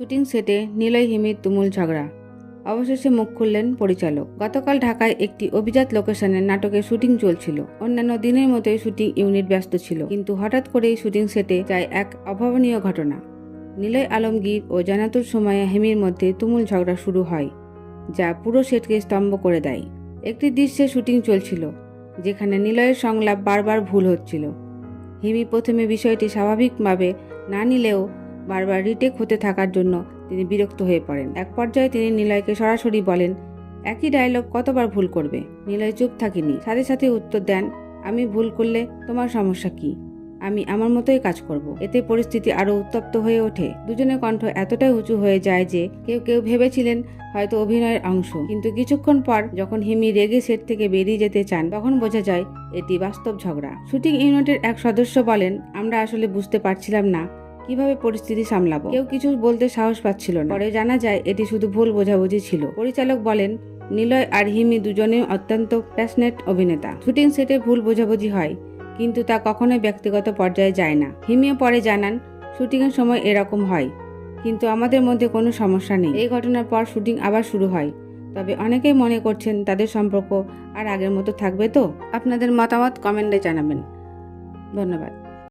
Shooting সেটে নিলয় হিমির তুমুল ঝগড়া। অবশেষে মুখ খুললেন পরিচালক। গতকাল ঢাকায় একটি অভিজাত লোকেশনে নাটকের শুটিং চলছিল। অন্যান্য দিনের মতোই শুটিং ইউনিট ব্যস্ত ছিল। কিন্তু হঠাৎ করেই শুটিং সেটে যায় এক অভাবনীয় ঘটনা। নিলয় আলমগীর ও জানাতুল সুমাইয়া হেমির মধ্যে তুমুল ঝগড়া শুরু হয়, যা পুরো সেটকে স্তম্ভ করে দেয়। একটি দৃশ্যে শুটিং চলছিল, যেখানে নিলয়ের সংলাপ বারবার ভুল হচ্ছিল। হিমি প্রথমে বিষয়টি স্বাভাবিকভাবে না নিলেও বারবার রিটেক হতে থাকার জন্য তিনি বিরক্ত হয়ে পড়েন। এক পর্যায়ে তিনি নিলয়কে সরাসরি বলেন, একই ডায়লগ কতবার ভুল করবে? নিলয় চুপ থাকিনি। সাথে সাথে উত্তর দেন, আমি ভুল করলে তোমার সমস্যা কি? আমি আমার মতোই কাজ করব। এতে পরিস্থিতি আরও উত্তপ্ত হয়ে ওঠে। দুজনের কণ্ঠ এতটাই উঁচু হয়ে যায় যে কেউ কেউ ভেবেছিলেন হয়তো অভিনয়ের অংশ। কিন্তু কিছুক্ষণ পর যখন হিমি রেগে সেট থেকে বেরিয়ে যেতে চান, তখন বোঝা যায় এটি বাস্তব ঝগড়া। শুটিং ইউনিটের এক সদস্য বলেন, আমরা আসলে বুঝতে পারছিলাম না কীভাবে পরিস্থিতি সামলাবো? কেউ কিছু বলতে সাহস পাচ্ছিল না। পরে জানা যায়, এটি শুধু ভুল বোঝাবুঝি ছিল। পরিচালক বলেন, নিলয় আর হিমি দুজনেই অত্যন্ত প্যাশনেট অভিনেতা। শুটিং সেটে ভুল বোঝাবুঝি হয়, কিন্তু তা কখনোই ব্যক্তিগত পর্যায়ে যায় না। হিমিও পরে জানান, শুটিংয়ের সময় এরকম হয়, কিন্তু আমাদের মধ্যে কোনো সমস্যা নেই। এই ঘটনার পর শুটিং আবার শুরু হয়। তবে অনেকেই মনে করছেন, তাদের সম্পর্ক আর আগের মতো থাকবে তো? আপনাদের মতামত কমেন্টে জানাবেন। ধন্যবাদ।